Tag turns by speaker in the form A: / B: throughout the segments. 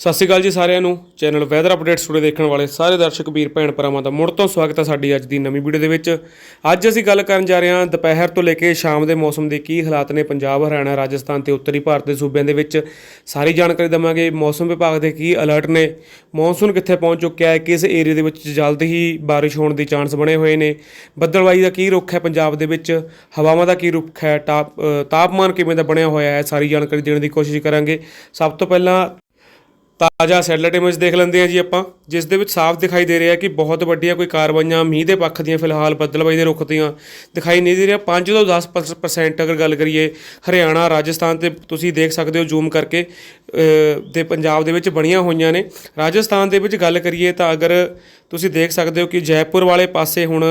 A: ਸਤਿ ਸ਼੍ਰੀ ਅਕਾਲ ਜੀ ਸਾਰਿਆਂ ਨੂੰ। ਚੈਨਲ ਵੈਦਰ ਅਪਡੇਟ ਸਟੂਡੀਓ ਦੇਖਣ ਵਾਲੇ ਸਾਰੇ ਦਰਸ਼ਕ, ਵੀਰ ਭੈਣ ਭਰਾਵਾਂ ਦਾ ਮੁੜ ਤੋਂ ਸਵਾਗਤ ਹੈ ਸਾਡੀ ਅੱਜ ਦੀ ਨਵੀਂ ਵੀਡੀਓ ਦੇ ਵਿੱਚ। ਅੱਜ ਅਸੀਂ ਗੱਲ ਕਰਨ ਜਾ ਰਹੇ ਹਾਂ ਦੁਪਹਿਰ ਤੋਂ ਲੈ ਕੇ ਸ਼ਾਮ ਦੇ ਮੌਸਮ ਦੇ ਕੀ ਹਾਲਾਤ ਨੇ ਪੰਜਾਬ, ਹਰਿਆਣਾ, ਰਾਜਸਥਾਨ ਤੇ ਉੱਤਰੀ ਭਾਰਤ ਦੇ ਸੂਬਿਆਂ ਦੇ ਵਿੱਚ। ਸਾਰੀ ਜਾਣਕਾਰੀ ਦਵਾਂਗੇ। ਮੌਸਮ ਵਿਭਾਗ ਦੇ ਕੀ ਅਲਰਟ ਨੇ? ਮੌਨਸੂਨ ਕਿੱਥੇ ਪਹੁੰਚ ਚੁੱਕਿਆ ਹੈ? ਕਿਸ ਏਰੀਆ ਦੇ ਵਿੱਚ ਜਲਦ ਹੀ ਬਾਰਿਸ਼ ਹੋਣ ਦੇ ਚਾਂਸ ਬਣੇ ਹੋਏ ਨੇ? ਬੱਦਲਵਾਈ ਦਾ ਕੀ ਰੁੱਖ ਹੈ ਪੰਜਾਬ ਦੇ ਵਿੱਚ? ਹਵਾਵਾਂ ਦਾ ਕੀ ਰੁੱਖ ਹੈ? ਤਾਪ ਤਾਪਮਾਨ ਕਿਵੇਂ ਦਾ ਬਣਿਆ ਹੋਇਆ ਹੈ? ਸਾਰੀ ਜਾਣਕਾਰੀ ਦੇਣ ਦੀ ਕੋਸ਼ਿਸ਼ ਕਰਾਂਗੇ। ਸਭ ਤੋਂ ਪਹਿਲਾਂ ਤਾਜ਼ਾ ਸੈਟਲਾਈਟ ਇਮੇਜ ਦੇਖ ਲੈਂਦੇ ਹਾਂ ਜੀ ਆਪਾਂ ਜਿਸ ਦੇ ਵਿੱਚ ਸਾਫ਼ ਦਿਖਾਈ ਦੇ ਰਿਹਾ ਕਿ ਬਹੁਤ ਵੱਡੀਆਂ ਕੋਈ ਕਾਰਵਾਈਆਂ ਮੀਂਹ ਦੇ ਪੱਖ ਦੀਆਂ ਫਿਲਹਾਲ ਬੱਦਲਬਾਈ ਦੇ ਰੁੱਖ ਦੀਆਂ ਦਿਖਾਈ ਨਹੀਂ ਦੇ ਰਿਹਾ। 5 ਤੋਂ 10% ਅਗਰ ਗੱਲ ਕਰੀਏ ਹਰਿਆਣਾ ਰਾਜਸਥਾਨ ਤੇ ਤੁਸੀਂ ਦੇਖ ਸਕਦੇ ਹੋ ਜ਼ੂਮ ਕਰਕੇ ਅ, ਦੇ ਪੰਜਾਬ ਦੇ ਵਿੱਚ ਬਣੀਆਂ ਹੋਈਆਂ ਨੇ। ਰਾਜਸਥਾਨ ਦੇ ਵਿੱਚ ਗੱਲ ਕਰੀਏ ਤਾਂ ਅਗਰ ਤੁਸੀਂ ਦੇਖ ਸਕਦੇ ਹੋ ਕਿ ਜੈਪੁਰ ਵਾਲੇ ਪਾਸੇ ਹੁਣ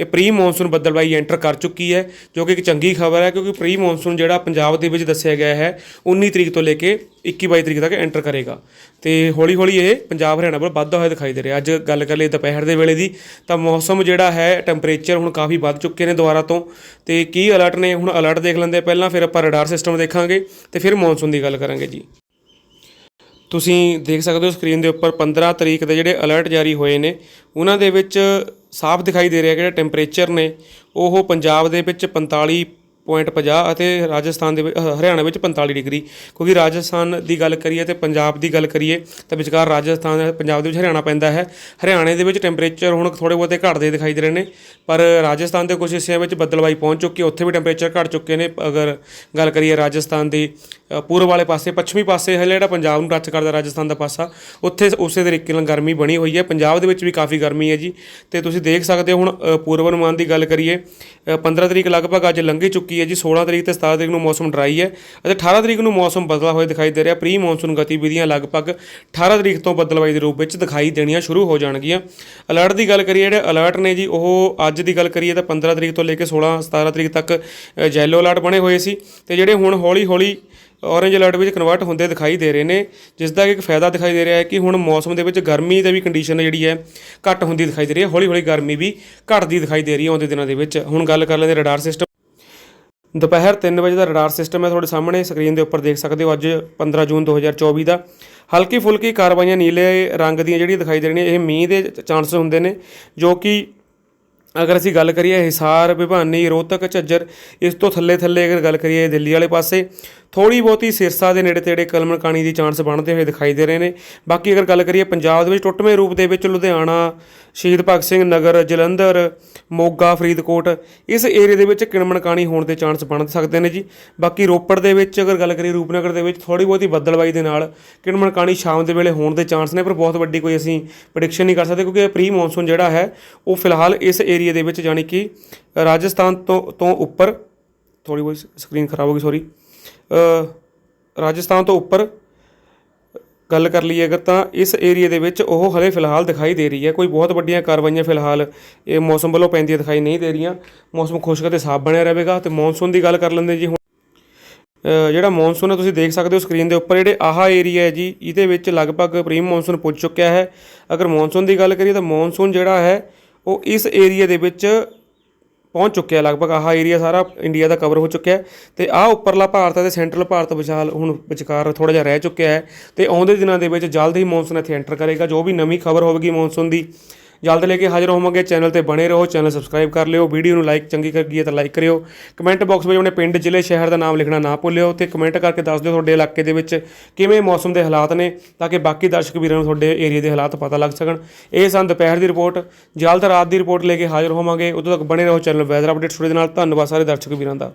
A: ਇਹ ਪ੍ਰੀ ਮੌਨਸੂਨ ਬੱਦਲਬਾਈ ਐਂਟਰ ਕਰ ਚੁੱਕੀ ਹੈ, ਜੋ ਕਿ ਇੱਕ ਚੰਗੀ ਖਬਰ ਹੈ, ਕਿਉਂਕਿ ਪ੍ਰੀ ਮੌਨਸੂਨ ਜਿਹੜਾ ਪੰਜਾਬ ਦੇ ਵਿੱਚ ਦੱਸਿਆ ਗਿਆ ਹੈ 19 ਤਰੀਕ ਤੋਂ ਲੈ ਕੇ 21 22 ਤਰੀਕ ਤੱਕ ਐਂਟਰ ਕਰੇਗਾ। ਤੇ ਹੌਲੀ ਹੌਲੀ ਇਹ ਪੰਜਾਬ ਹਰਿਆਣਾ ਵੱਲ ਵੱਧਦਾ ਹੋਇਆ ਦਿਖਾਈ ਦੇ ਰਿਹਾ। ਅੱਜ ਗੱਲ ਕਰ ਲਈ ਦੁਪਹਿਰ ਦੇ ਵੇਲੇ ਦੀ, ਤਾਂ ਮੌਸਮ ਜਿਹੜਾ ਹੈ, ਟੈਂਪਰੇਚਰ ਹੁਣ ਕਾਫੀ ਵੱਧ ਚੁੱਕੇ ਨੇ ਦੁਬਾਰਾ ਤੋਂ। ਤੇ ਕੀ ਅਲਰਟ ਨੇ? ਹੁਣ ਅਲਰਟ ਦੇਖ ਲੈਂਦੇ ਪਹਿਲਾਂ ਫਿਰ ਆਪਾਂ ਰਡਾਰ ਸਿਸਟਮ ਦੇਖਾਂਗੇ ਤੇ ਫਿਰ ਮੌਨਸੂਨ ਦੀ ਗੱਲ ਕਰਾਂਗੇ ਜੀ। ਤੁਸੀਂ ਦੇਖ ਸਕਦੇ ਹੋ ਸਕਰੀਨ ਦੇ ਉੱਪਰ 15 ਤਰੀਕ ਦੇ ਜਿਹੜੇ ਅਲਰਟ ਜਾਰੀ ਹੋਏ ਨੇ, ਉਹਨਾਂ ਦੇ ਵਿੱਚ ਸਾਫ਼ ਦਿਖਾਈ ਦੇ ਰਿਹਾ ਕਿ ਜਿਹੜੇ ਟੈਂਪਰੇਚਰ ਨੇ ਉਹ ਪੰਜਾਬ ਦੇ ਵਿੱਚ 45.50 ਅਤੇ ਰਾਜਸਥਾਨ ਦੇ ਵਿੱਚ ਹਰਿਆਣਾ ਵਿੱਚ 45 ਡਿਗਰੀ। ਕਿਉਂਕਿ ਰਾਜਸਥਾਨ ਦੀ ਗੱਲ ਕਰੀਏ ਤੇ ਪੰਜਾਬ ਦੀ ਗੱਲ ਕਰੀਏ ਤਾਂ ਵਿਚਕਾਰ ਰਾਜਸਥਾਨ ਪੰਜਾਬ ਦੇ ਵਿੱਚ ਹਰਿਆਣਾ ਪੈਂਦਾ ਹੈ। ਹਰਿਆਣੇ ਦੇ ਵਿੱਚ ਟੈਂਪਰੇਚਰ ਹੁਣ ਥੋੜੇ ਬਹੁਤੇ ਘਟਦੇ ਦਿਖਾਈ ਦੇ ਰਹੇ ਨੇ ਪਰ ਰਾਜਸਥਾਨ ਦੇ ਕੁਝ ਹਿੱਸਿਆਂ ਵਿੱਚ ਬੱਦਲਵਾਈ ਪਹੁੰਚ ਚੁੱਕੀ ਹੈ। ਉੱਥੇ ਵੀ ਟੈਂਪਰੇਚਰ ਘਟ ਚੁੱਕੇ ਨੇ। ਅਗਰ ਗੱਲ ਕਰੀਏ ਰਾਜਸਥਾਨ ਦੀ ਪੂਰਬ ਵਾਲੇ ਪਾਸੇ ਪੱਛਮੀ ਪਾਸੇ ਹਲੇ ਜਿਹੜਾ ਪੰਜਾਬ ਨੂੰ ਟੱਚ ਕਰਦਾ ਰਾਜਸਥਾਨ ਦਾ ਪਾਸਾ ਉੱਥੇ ਉਸੇ ਤਰੀਕੇ ਨਾਲ ਗਰਮੀ ਬਣੀ ਹੋਈ ਹੈ। ਪੰਜਾਬ ਦੇ ਵਿੱਚ ਵੀ ਕਾਫੀ ਗਰਮੀ ਹੈ ਜੀ। ਤੇ ਤੁਸੀਂ ਦੇਖ ਸਕਦੇ ਹੋ ਹੁਣ ਅ, ਪੂਰਵ ਅਨੁਮਾਨ ਦੀ ਗੱਲ ਕਰੀਏ ਅ, 15 ਤਰੀਕ ਲਗਭਗ ਅੱਜ ਲੰਘੀ ਚੁੱਕੀ ਹੈ ਜੀ? 16 ਤਰੀਕ ਤੇ 17 ਤਰੀਕ ਨੂੰ ਮੌਸਮ ਡਰਾਈ ਹੈ ਅਤੇ 18 ਤਰੀਕ ਨੂੰ ਮੌਸਮ ਬਦਲਾ ਹੋਇਆ ਦਿਖਾਈ ਦੇ ਰਿਹਾ। ਪ੍ਰੀ ਮੌਨਸੂਨ ਗਤੀਵਿਧੀਆਂ ਲਗਭਗ 18 ਤਰੀਕ ਤੋਂ ਬੱਦਲਵਾਈ ਦੇ ਰੂਪ ਵਿੱਚ ਦਿਖਾਈ ਦੇਣੀਆਂ ਸ਼ੁਰੂ ਹੋ ਜਾਣਗੀਆਂ। ਅਲਰਟ ਦੀ ਗੱਲ ਕਰੀਏ, ਜਿਹੜੇ ਅਲਰਟ ਨੇ ਜੀ, ਉਹ ਅੱਜ ਦੀ ਗੱਲ ਕਰੀਏ ਤਾਂ 15 ਤਰੀਕ ਤੋਂ ਲੈ ਕੇ 16 17 ਤਰੀਕ ਤੱਕ ਯੈਲੋ ਅਲਰਟ ਬਣੇ ਹੋਏ ਸੀ ਤੇ ਜਿਹੜੇ ਹੁਣ ਹੌਲੀ ਹੌਲੀ ਔਰੇਂਜ ਅਲਰਟ ਵਿੱਚ ਕਨਵਰਟ ਹੁੰਦੇ ਦਿਖਾਈ ਦੇ ਰਹੇ ਨੇ, ਜਿਸ ਦਾ ਇੱਕ ਫਾਇਦਾ ਦਿਖਾਈ ਦੇ ਰਿਹਾ ਹੈ ਕਿ ਹੁਣ ਮੌਸਮ ਦੇ ਵਿੱਚ ਗਰਮੀ ਦੇ ਵੀ ਕੰਡੀਸ਼ਨ ਜਿਹੜੀ ਹੈ, ਘੱਟ ਹੁੰਦੀ ਦਿਖਾਈ ਦੇ ਰਹੀ ਹੈ। ਹੌਲੀ ਹੌਲੀ ਗਰਮੀ ਵੀ ਘਟਦੀ ਦਿਖਾਈ ਦੇ ਰਹੀ ਹੈ ਆਉਂਦੇ ਦਿਨਾਂ ਦੇ ਵਿੱਚ। ਹੁਣ ਗੱਲ ਕਰ ਲੈਂਦੇ ਰਡਾਰ ਸਿਸਟਮ ਦੁਪਹਿਰ 3 ਵਜੇ ਦਾ ਰਡਾਰ ਸਿਸਟਮ ਹੈ। ਤੁਹਾਡੇ ਸਾਹਮਣੇ ਸਕਰੀਨ ਦੇ ਉੱਪਰ ਦੇਖ ਸਕਦੇ ਹੋ, ਅੱਜ 15 ਜੂਨ 2024 ਦਾ। ਹਲਕੀ ਫੁਲਕੀ ਕਾਰਵਾਈਆਂ ਨੀਲੇ ਰੰਗ ਦੀਆਂ ਜਿਹੜੀਆਂ ਦਿਖਾਈ ਦੇ ਰਹੀਆਂ, ਇਹ ਮੀਂਹ ਦੇ ਚਾਂਸਸ ਹੁੰਦੇ ਨੇ, ਜੋ ਕਿ ਅਗਰ ਅਸੀਂ ਗੱਲ ਕਰੀਏ ਹਿਸਾਰ, ਭਿਵਾਨੀ, ਰੋਹਤਕ, ਝੱਜਰ, ਇਸ ਤੋਂ ਥੱਲੇ ਥੱਲੇ ਅਗਰ ਗੱਲ ਕਰੀਏ ਦਿੱਲੀ ਵਾਲੇ ਪਾਸੇ ਥੋੜੀ ਬਹੁਤੀ ਸਿਰਸਾ ਦੇ ਨੇੜੇ ਤੇੜੇ ਕਲਮਣਕਾਣੀ ਦੀ ਚਾਂਸ ਬਣਦੇ ਹੋਏ ਦਿਖਾਈ ਦੇ ਰਹੇ ਨੇ। ਬਾਕੀ ਅਗਰ ਗੱਲ ਕਰੀਏ ਪੰਜਾਬ ਦੇ ਵਿੱਚ, ਟੁੱਟਵੇਂ ਰੂਪ ਦੇ ਵਿੱਚ ਲੁਧਿਆਣਾ, ਸ਼ਹੀਦ ਭਗਤ ਸਿੰਘ ਨਗਰ, ਜਲੰਧਰ, ਮੋਗਾ, ਫਰੀਦਕੋਟ, ਇਸ ਏਰੀਆ ਦੇ ਵਿੱਚ ਕਿਣਮਣਕਾਣੀ ਹੋਣ ਦੇ ਚਾਂਸ ਬਣ ਸਕਦੇ ਨੇ ਜੀ। ਬਾਕੀ ਰੋਪੜ ਦੇ ਵਿੱਚ ਅਗਰ ਗੱਲ ਕਰੀਏ ਰੂਪਨਗਰ ਦੇ ਵਿੱਚ ਥੋੜੀ ਬਹੁਤੀ ਬੱਦਲਬਾਈ ਦੇ ਨਾਲ ਕਿਣਮਣਕਾਣੀ ਸ਼ਾਮ ਦੇ ਵੇਲੇ ਹੋਣ ਦੇ ਚਾਂਸ ਨੇ, ਪਰ ਬਹੁਤ ਵੱਡੀ ਕੋਈ ਅਸੀਂ ਪ੍ਰੈਡਿਕਸ਼ਨ ਨਹੀਂ ਕਰ ਸਕਦੇ, ਕਿਉਂਕਿ ਪ੍ਰੀ ਮੌਨਸੂਨ ਜਿਹੜਾ ਹੈ, ਉਹ ਫਿਲਹਾਲ ਇਸ ਏਰੀਆ ਦੇ ਵਿੱਚ ਜਾਣੀ ਕਿ ਰਾਜਸਥਾਨ ਤੋਂ ਤੋਂ ਉੱਪਰ ਥੋੜੀ ਬਹੁਤੀ ਸਕਰੀਨ ਖਰਾਬ ਹੋ ਗਈ ਸੌਰੀ ਰਾਜਸਥਾਨ ਤੋਂ ਉੱਪਰ ਗੱਲ ਕਰ ਲਈਏ ਅਗਰ ਤਾਂ ਇਸ ਏਰੀਆ ਦੇ ਵਿੱਚ ਉਹ ਹਲੇ ਫਿਲਹਾਲ ਦਿਖਾਈ ਦੇ ਰਹੀ ਹੈ। ਕੋਈ ਬਹੁਤ ਵੱਡੀਆਂ ਕਾਰਵਾਈਆਂ ਫਿਲਹਾਲ ਇਹ ਮੌਸਮ ਵੱਲੋਂ ਪੈਂਦੀਆਂ ਦਿਖਾਈ ਨਹੀਂ ਦੇ ਰਹੀਆਂ। ਮੌਸਮ ਖੁਸ਼ਕ ਤੇ ਸਾਫ਼ ਬਣਿਆ ਰਹੇਗਾ ਤੇ ਮੌਨਸੂਨ ਦੀ ਗੱਲ ਕਰ ਲੈਂਦੇ ਜੀ ਹੁਣ। ਜਿਹੜਾ ਮੌਨਸੂਨ ਹੈ ਤੁਸੀਂ ਦੇਖ ਸਕਦੇ ਹੋ ਸਕਰੀਨ ਦੇ ਉੱਪਰ, ਜਿਹੜੇ ਆਹਾ ਏਰੀਆ ਹੈ ਜੀ, ਇਹਦੇ ਵਿੱਚ ਲਗਭਗ ਪ੍ਰੀ ਮੌਨਸੂਨ ਪੁੱਜ ਚੁੱਕਿਆ ਹੈ। ਅਗਰ ਮੌਨਸੂਨ ਦੀ ਗੱਲ ਕਰੀਏ ਤਾਂ ਮੌਨਸੂਨ ਜਿਹੜਾ ਹੈ ਉਹ ਇਸ ਏਰੀਆ ਦੇ ਵਿੱਚ ਪਹੁੰਚ ਚੁੱਕਿਆ ਲਗਭਗ ਆਹ ਏਰੀਆ ਸਾਰਾ ਇੰਡੀਆ ਦਾ ਕਵਰ ਹੋ ਚੁੱਕਿਆ ਹੈ ਤੇ ਆਹ ਉੱਪਰਲਾ ਭਾਰਤ ਅਤੇ ਸੈਂਟਰਲ ਭਾਰਤ ਵਿਚਾਲ ਹੁਣ ਵਿਚਕਾਰ ਥੋੜਾ ਜਿਹਾ ਰਹਿ ਚੁੱਕਿਆ ਹੈ ਤੇ ਆਉਂਦੇ ਦਿਨਾਂ ਦੇ ਵਿੱਚ ਜਲਦ ਹੀ ਮੌਨਸੂਨ ਇੱਥੇ ਐਂਟਰ ਕਰੇਗਾ। ਜੋ ਵੀ ਨਵੀਂ ਖਬਰ ਹੋਵੇਗੀ ਮੌਨਸੂਨ ਦੀ ਜਲਦ ਲੈ ਕੇ ਹਾਜ਼ਰ ਹੋਵਾਂਗੇ। ਚੈਨਲ ਤੇ ਬਣੇ ਰਹੋ ਚੈਨਲ ਸਬਸਕ੍ਰਾਈਬ ਕਰ ਲਿਓ। ਵੀਡੀਓ ਨੂੰ ਲਾਈਕ ਚੰਗੀ ਲੱਗੀ ਹੈ ਤਾਂ ਲਾਈਕ ਕਰਿਓ। ਕਮੈਂਟ ਬਾਕਸ ਵਿੱਚ ਆਪਣੇ ਪਿੰਡ, ਜ਼ਿਲ੍ਹੇ, ਸ਼ਹਿਰ ਦਾ ਨਾਮ ਲਿਖਣਾ ਨਾ ਭੁੱਲਿਓ। ਤੇ ਕਮੈਂਟ ਕਰਕੇ ਦੱਸ ਦਿਓ ਤੁਹਾਡੇ ਇਲਾਕੇ ਦੇ ਵਿੱਚ ਕਿਵੇਂ ਮੌਸਮ ਦੇ ਹਾਲਾਤ ਨੇ, ਤਾਂ ਕਿ ਬਾਕੀ ਦਰਸ਼ਕ ਵੀਰਾਂ ਨੂੰ ਤੁਹਾਡੇ ਏਰੀਆ ਦੇ ਹਾਲਾਤ ਪਤਾ ਲੱਗ ਸਕਣ। ਇਹ ਸਨ ਦੁਪਹਿਰ ਦੀ ਰਿਪੋਰਟ ਜਲਦ ਰਾਤ ਦੀ ਰਿਪੋਰਟ ਲੈ ਕੇ ਹਾਜ਼ਰ ਹੋਵਾਂਗੇ। ਉਦੋਂ ਤੱਕ ਬਣੇ ਰਹੋ ਚੈਨਲ ਵੈਦਰ ਅਪਡੇਟਸ ਸਟੂਡੀਓ ਦੇ ਨਾਲ। ਧੰਨਵਾਦ ਸਾਰੇ ਦਰਸ਼ਕ ਵੀਰਾਂ ਦਾ।